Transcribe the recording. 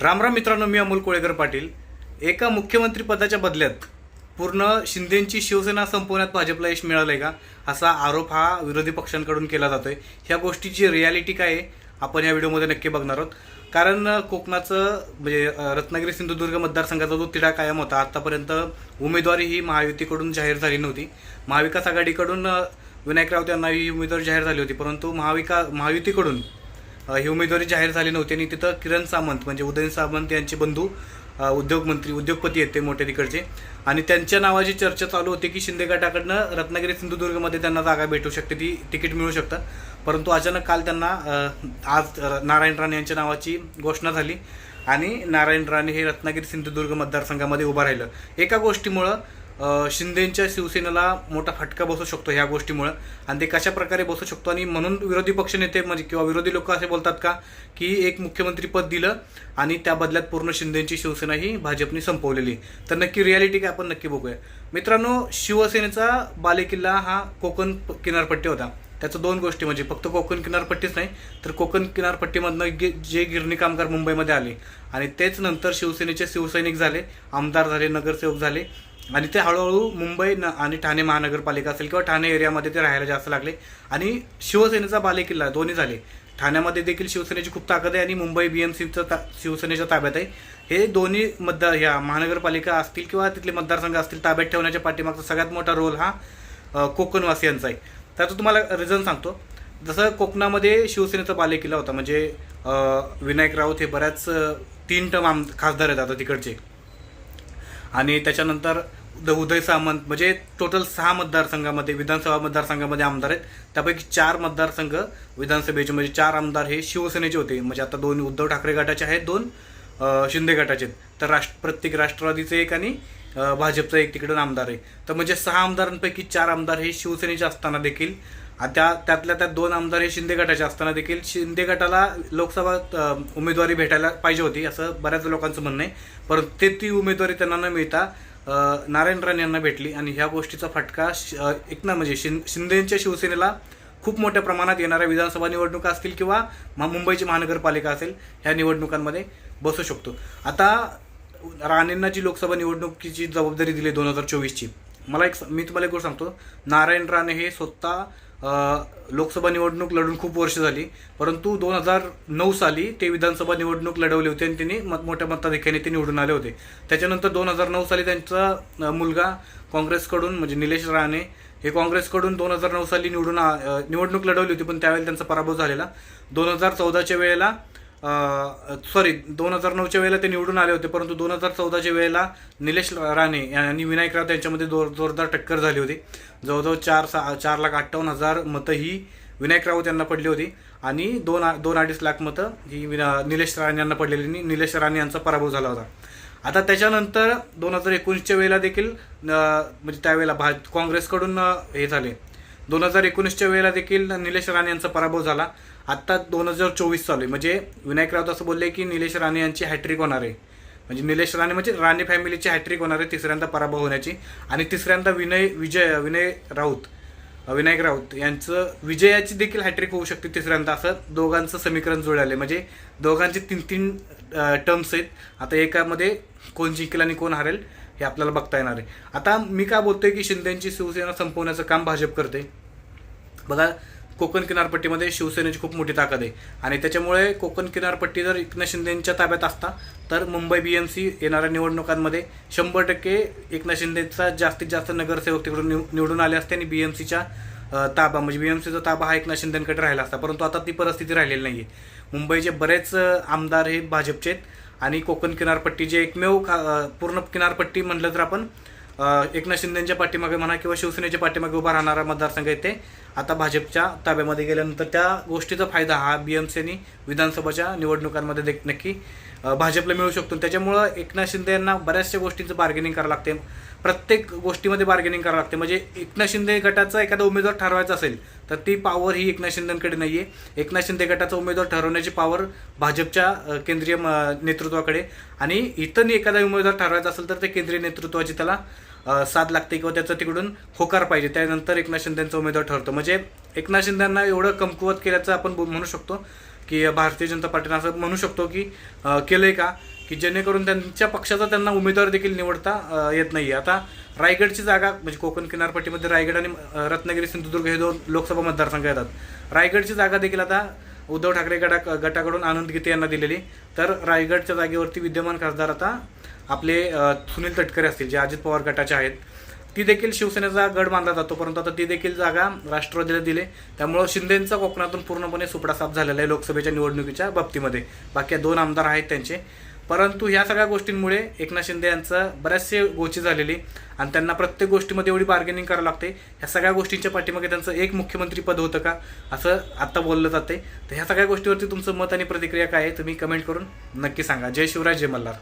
रामराम मित्रांनो मी अमोल कोळेकर पाटील. एका मुख्यमंत्री पदाच्या बदल्यात पूर्ण शिंदेंची शिवसेना संपवण्यात भाजपला यश मिळालंय का? असा आरोप हा विरोधी पक्षांकडून केला जातो आहे ह्या गोष्टीची रियालिटी काय आहे? आपण या व्हिडिओमध्ये नक्की बघणार आहोत. कारण कोकणाचं म्हणजे रत्नागिरी सिंधुदुर्ग मतदारसंघाचा जो तिढा कायम होता आत्तापर्यंत उमेदवारी ही महायुतीकडून जाहीर झाली नव्हती. महाविकास आघाडीकडून विनायक राऊत यांना ही उमेदवारी जाहीर झाली होती. परंतु महाविका महायुतीकडून ही उमेदवारी जाहीर झाली नव्हती आणि तिथं किरण सामंत म्हणजे उदयन सामंत यांचे बंधू उद्योगमंत्री उद्योगपती आहेत ते मोठे तिकडचे. आणि त्यांच्या नावाची चर्चा चालू होती की शिंदे गटाकडनं रत्नागिरी सिंधुदुर्गमध्ये त्यांना जागा भेटू शकते ती तिकीट मिळू शकतं. परंतु अचानक काल त्यांना आज नारायण राणे यांच्या नावाची घोषणा झाली आणि नारायण राणे हे रत्नागिरी सिंधुदुर्ग मतदारसंघामध्ये उभं राहिलं. एका गोष्टीमुळं शिंदेच्या शिवसेनेला मोठा फटका बसू शकतो ह्या गोष्टीमुळं. आणि ते कशा प्रकारे बसू शकतो आणि म्हणून विरोधी पक्षनेते म्हणजे किंवा विरोधी लोक असे बोलतात का की एक मुख्यमंत्रीपद दिलं आणि त्या बदल्यात पूर्ण शिंदेची शिवसेना ही भाजपने संपवलेली. तर नक्की रियालिटी काय आपण नक्की बघूया. मित्रांनो शिवसेनेचा बालेकिल्ला हा कोकण किनारपट्टी होता. त्याचं दोन गोष्टी म्हणजे फक्त कोकण किनारपट्टीच नाही तर कोकण किनारपट्टीमधनं गे जे गिरणी कामगार मुंबईमध्ये आले आणि तेच नंतर शिवसेनेचे शिवसैनिक झाले आमदार झाले नगरसेवक झाले. आणि ते हळूहळू मुंबई न आणि ठाणे महानगरपालिका असेल किंवा ठाणे एरियामध्ये ते राहायला जास्त लागले. आणि शिवसेनेचा बालेकिल्ला दोन्ही झाले. ठाण्यामध्ये देखील शिवसेनेची खूप ताकद आहे आणि मुंबई बी एम सीचं ता शिवसेनेच्या ताब्यात आहे. हे दोन्ही मतदार ह्या महानगरपालिका असतील किंवा तिथले मतदारसंघ असतील ताब्यात ठेवण्याच्या पाठीमागचा सगळ्यात मोठा रोल हा कोकणवासियांचा आहे. त्याचं तुम्हाला रिझन सांगतो. जसं कोकणामध्ये शिवसेनेचा बालेकिल्ला होता म्हणजे विनायक राऊत हे बऱ्याच तीन टम आम खासदार आहेत आता तिकडचे. आणि त्याच्यानंतर द उदय सामंत म्हणजे टोटल सहा मतदारसंघामध्ये विधानसभा मतदारसंघामध्ये आमदार आहेत. त्यापैकी चार मतदारसंघ विधानसभेचे म्हणजे चार आमदार हे शिवसेनेचे होते. म्हणजे आता दोन उद्धव ठाकरे गटाचे आहेत दोन शिंदे गटाचे आहेत. तर राष्ट्र प्रत्येक राष्ट्रवादीचे एक आणि भाजपचं भाजपचा एक तिकडून आमदार आहे. तर म्हणजे सहा आमदारांपैकी चार आमदार हे शिवसेनेचे असताना देखील त्या त्यातल्या त्यात दोन आमदार हे शिंदे गटाचे असताना देखील शिंदे गटाला लोकसभा उमेदवारी भेटायला पाहिजे होती असं बऱ्याच लोकांचं म्हणणं आहे. परंतु ते ती उमेदवारी त्यांना न मिळता नारायण राणे यांना भेटली आणि ह्या गोष्टीचा फटका श- एक ना म्हणजे शिं शिंदेच्या शिवसेनेला खूप मोठ्या प्रमाणात येणाऱ्या विधानसभा निवडणुका असतील किंवा महा- मुंबईची महानगरपालिका असेल ह्या निवडणुकांमध्ये बसू शकतो. आता राणेंना जी लोकसभा निवडणुकीची जबाबदारी दिली दोन हजार चोवीसची मला एक स- मी तुम्हाला एक गोष्ट सांगतो. नारायण राणे हे स्वतः लोकसभा निवडणूक लढून खूप वर्ष झाली परंतु दोन हजार नऊ साली ते विधानसभा निवडणूक लढवली होती आणि त्यांनी मत मोठ्या मताधिक्याने ते निवडून आले होते. त्याच्यानंतर दोन हजार नऊ साली त्यांचा मुलगा काँग्रेसकडून म्हणजे निलेश राणे हे काँग्रेसकडून दोन हजार नऊ साली निवडून निवडणूक लढवली होती पण त्यावेळेला त्यांचा पराभव झालेला. दोन हजार चौदाच्या वेळेला सॉरी दोन हजार नऊच्या वेळेला ते निवडून आले होते परंतु दोन हजार चौदाच्या वेळेला निलेश राणे आणि विनायक राव यांच्यामध्ये जोर जोरदार टक्कर झाली होती. जवळजवळ चार सा चार लाख अठ्ठावन्न हजार मतं ही विनायक राऊत यांना पडली होती आणि दोन दोन अडीच लाख मतं ही विना निलेश राणे यांना पडलेली आणि निलेश राणे यांचा पराभव झाला होता. आता त्याच्यानंतर दोन हजार एकोणीसच्या वेळेला देखील म्हणजे त्यावेळेला भा काँग्रेसकडून हे झाले. दोन हजार एकोणीसच्या वेळेला देखील निलेश राणे यांचा पराभव झाला. आत्ता दोन हजार चोवीस चालू आहे. म्हणजे विनायक राऊत असं बोलले की निलेश राणे यांची हॅट्रिक होणार आहे. म्हणजे निलेश राणे म्हणजे राणे फॅमिलीची हॅट्रिक होणार आहे तिसऱ्यांदा पराभव होण्याची. आणि तिसऱ्यांदा विनय विजय विनय राऊत विनायक राऊत यांचं विजयाची देखील हॅट्रिक होऊ शकते तिसऱ्यांदा असं दोघांचं समीकरण जुळले म्हणजे दोघांचे तीन तीन टर्म्स आहेत. आता एकामध्ये कोण जिंकेल आणि कोण हारेल? हे आपल्याला बघता येणार आहे. आता मी का बोलतोय की शिंदेची शिवसेना संपवण्याचं काम भाजप करते. बघा कोकण किनारपट्टीमध्ये शिवसेनेची खूप मोठी ताकद आहे. आणि त्याच्यामुळे कोकण किनारपट्टी जर एकनाथ शिंदेच्या ताब्यात असता तर मुंबई बी एम सी येणाऱ्या निवडणुकांमध्ये शंभर टक्के एकनाथ शिंदेचा जास्तीत जास्त नगरसेवक तिकडून निव निवडून आले असते आणि बी एम सीच्या ताबा म्हणजे बी एम सीचा ताबा हा एकनाथ शिंदेकडे राहिला असता. परंतु आता ती परिस्थिती राहिलेली नाही आहे मुंबईचे बरेच आमदार हे भाजपचे आहेत. आणि कोकण किनारपट्टी जे एकमेव पूर्ण किनारपट्टी म्हटलं तर आपण एकनाथ शिंदेच्या पाठीमागे म्हणा किंवा शिवसेनेच्या पाठीमागे उभा राहणारा मतदारसंघ येते आता भाजपच्या ताब्यामध्ये गेल्यानंतर त्या गोष्टीचा फायदा हा बी एम सीनी विधानसभाच्या निवडणुकांमध्ये देख नक्की भाजपला मिळू शकतो. त्याच्यामुळं एकनाथ शिंदे यांना बऱ्याचशा गोष्टींचं बार्गेनिंग करावं लागते. प्रत्येक गोष्टीमध्ये बार्गेनिंग करावं लागते. म्हणजे एकनाथ शिंदे गटाचा एखादा उमेदवार ठरवायचा असेल तर ती पॉवर ही एकनाथ शिंदेकडे नाही आहे एकनाथ शिंदे गटाचा उमेदवार ठरवण्याची पॉवर भाजपच्या केंद्रीय म- नेतृत्वाकडे. आणि इतर एखादा उमेदवार ठरवायचा असेल तर ते केंद्रीय नेतृत्वाची त्याला साथ लागते किंवा त्याचं तिकडून होकार पाहिजे. त्यानंतर एकनाथ शिंदेचा उमेदवार ठरतो. म्हणजे एकनाथ शिंदेना एवढं कमकुवत केल्याचं आपण म्हणू शकतो की भारतीय जनता पार्टीनं असं म्हणू शकतो की केलं केलंय का? की जेणेकरून त्यांच्या पक्षाचा त्यांना उमेदवार देखील निवडता येत नाही आता रायगडची जागा म्हणजे कोकण किनारपट्टीमध्ये रायगड आणि रत्नागिरी सिंधुदुर्ग हे दोन लोकसभा मतदारसंघ येतात. रायगडची जागा देखील आता उद्धव ठाकरे गटा गटाकडून आनंद गीते यांना दिलेली. तर रायगडच्या जागेवरती विद्यमान खासदार आता आपले सुनील तटकरे असतील जे अजित पवार गटाचे आहेत. ती देखील शिवसेनेचा गड मानला जातो परंतु आता ती देखील जागा राष्ट्रवादीला दिले. त्यामुळं शिंदेंचा कोकणातून पूर्णपणे सुपडा साफ झालेला आहे लोकसभेच्या निवडणुकीच्या बाबतीमध्ये. बाकी दोन आमदार आहेत त्यांचे. परंतु ह्या सगळ्या गोष्टींमुळे एकनाथ शिंदे यांचं बऱ्याचशे गोची झालेली आणि त्यांना प्रत्येक गोष्टीमध्ये एवढी बार्गेनिंग करावं लागते. ह्या सगळ्या गोष्टींच्या पाठीमागे त्यांचं एक मुख्यमंत्री पद होतं का असं आत्ता बोललं जाते तर ह्या सगळ्या गोष्टीवरती तुमचं मत आणि प्रतिक्रिया काय आहे तुम्ही कमेंट करून नक्की सांगा. जय शिवराय जय मल्हार.